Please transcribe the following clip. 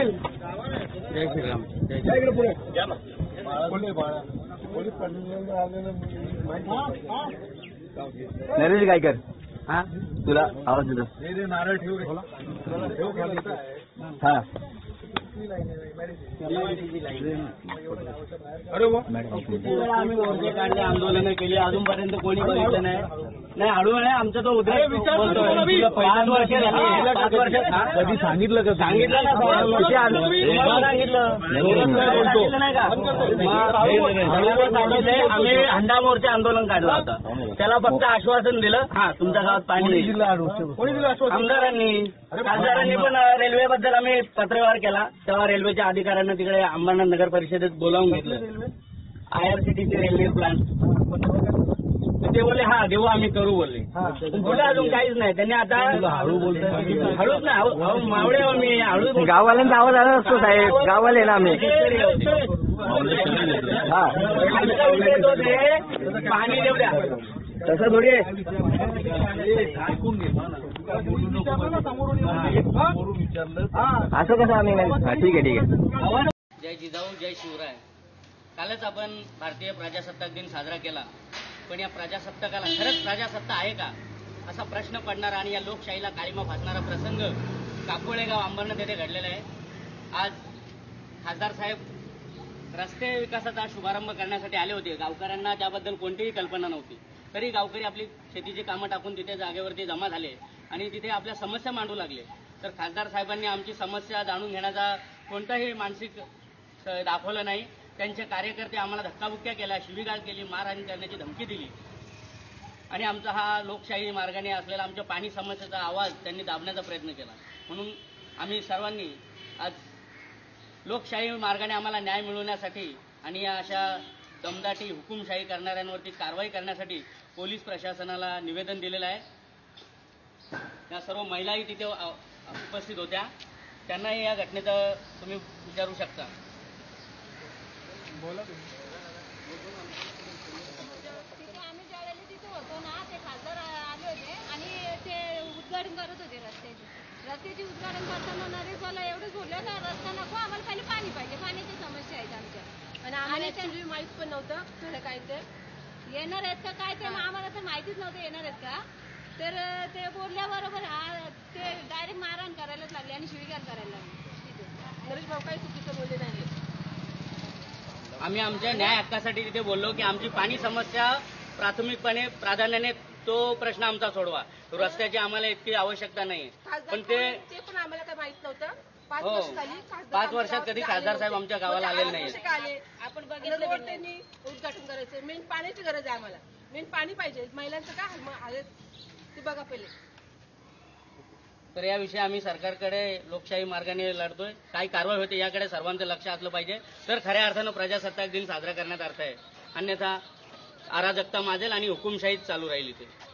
जय श्रीराम जय नरेश गायकर. हा? तुला आवाज देतो नारळ ठेवू हा. अरे वा आम्ही मोर्चे काढले आंदोलनं केली अजूनपर्यंत कोणी बघितलं नाही नाही हळू आहे आमचा तो उद्या बोलतोय. पाच वर्ष झाली पाच वर्षात हा? कधी सांगितलं का सांगितलं ना वर्ष सांगितलं सांगितलं नाही का आम्ही हंडा मोर्चा आंदोलन काढलं होतं त्याला फक्त आश्वासन दिलं हा तुमच्या गावात पाणी आमदारांनी खासदारांनी पण रेल्वेबद्दल आम्ही पत्रव्यवहार केला तेव्हा रेल्वेच्या अधिकाऱ्यांना तिकडे अंबरनाथ नगर परिषदेत बोलावून घेतलं. आयआरसीटीचे रेल्वे प्लॅन ते बोलले हा देऊ आम्ही करू बोलले. बोलले अजून काहीच नाही. त्यांनी आता हळू बोलतोय. हळूच नाही मावळे आहो मी हळू बोलतोय. गाववाल्यांचा आवाज आला नसतो साहेब. गाववाले ना आम्ही. हा. आमचा विषय तोच आहे, पाणी देऊ द्या तसं थोडी आहे. असं कसं आम्ही नाही ठीक आहे ठीक आहे जय जिजाऊ जय शिवराय. कालच आपण भारतीय प्रजासत्ताक दिन साजरा केला. पण या प्रजासत्ताकाला खरंच प्रजासत्ता आहे का? असा प्रश्न पडणारा आणि या लोकशाहीला काळीमा फासणारा प्रसंग काकोळेगाव अंबरनाथ येथे घडलेला आहे. आज खासदार साहेब रस्ते विकासाचा शुभारंभ करण्यासाठी आले होते. गावकऱ्यांना त्याबद्दल कोणतीही कल्पना नव्हती. तरी गावकरी आपली शेतीची कामं टाकून तिथे जागेवरती जमा झाले. आणि तिथे आपल्या समस्या मांडू लागले. तर खासदार साहेबांनी आमची समस्या जाणून घेण्याचा कोणताही मानसिक दाखवलं नाही. त्यांचे कार्यकर्ते आम्हाला धक्काबुक्क्या केल्या शिवीगाळ केली मारहाण करण्याची धमकी दिली. आणि आमचा हा लोकशाही मार्गाने असलेला आमच्या पाणी समस्येचा आवाज त्यांनी दाबण्याचा प्रयत्न केला. म्हणून आम्ही सर्वांनी आज लोकशाही मार्गाने आम्हाला न्याय मिळवण्यासाठी आणि या अशा दमदाटी हुकुमशाही करणाऱ्यांवरती कारवाई करण्यासाठी पोलीस प्रशासनाला निवेदन दिलेलं आहे. या सर्व महिलाही तिथे उपस्थित होत्या. त्यांनाही या घटनेचं तुम्ही विचारू शकता. तिथे आम्ही ज्यावेळेला तिथे होतो ना ते खासदार आले होते आणि ते उद्घाटन करत होते रस्त्याचे. रस्त्याचे उद्घाटन करताना नरेश बोला एवढंच बोलले का रस्ता नको आम्हाला पहिले पाणी पाहिजे. पाण्याची समस्या आहेत आमच्या. आणि आम्हाला ऍक्च्युली माहीत पण नव्हतं खरं काय ते. येणार आहेत का काय ते आम्हाला तर माहितीच नव्हतं येणार आहेत का. तर ते बोलल्याबरोबर आ- ते डायरेक्ट मारहाण करायलाच लागले आणि शिवीगाळ करायला लागले तिथे नरेश भाऊ काही चुकीचं बोलले नाही आम्ही आमच्या न्याय हक्कासाठी तिथे बोललो की आमची पाणी समस्या प्राथमिकपणे प्राधान्याने तो प्रश्न आमचा सोडवा. रस्त्याची आम्हाला इतकी आवश्यकता नाही. पण ते पण आम्हाला काही माहीत नव्हतं. पाच हो. वर्ष झाली खासदार पाच आमच्या वर्षात कधी खासदार साहेब. आमच्या गावाला आलेले आठ नाहीत. वर्ष का आले. आपण बघितलं रोड पण नाही. त्यांनी उद्घाटन करायचं मेन पाण्याची गरज आहे आम्हाला. मेन पाणी पाहिजे. महिलांचं काय हाल- आले ते बघा पहिले. तर याविषयी आम्ही सरकारकडे लोकशाही मार्गाने लढतोय. काही कारवाई होते याकडे सर्वांचं लक्ष असलं पाहिजे. तर खऱ्या अर्थानं प्रजासत्ताक दिन साजरा करण्यात अर्थ आहे. अन्यथा अराजकता माजेल आणि हुकुमशाहीच चालू राहील इथे.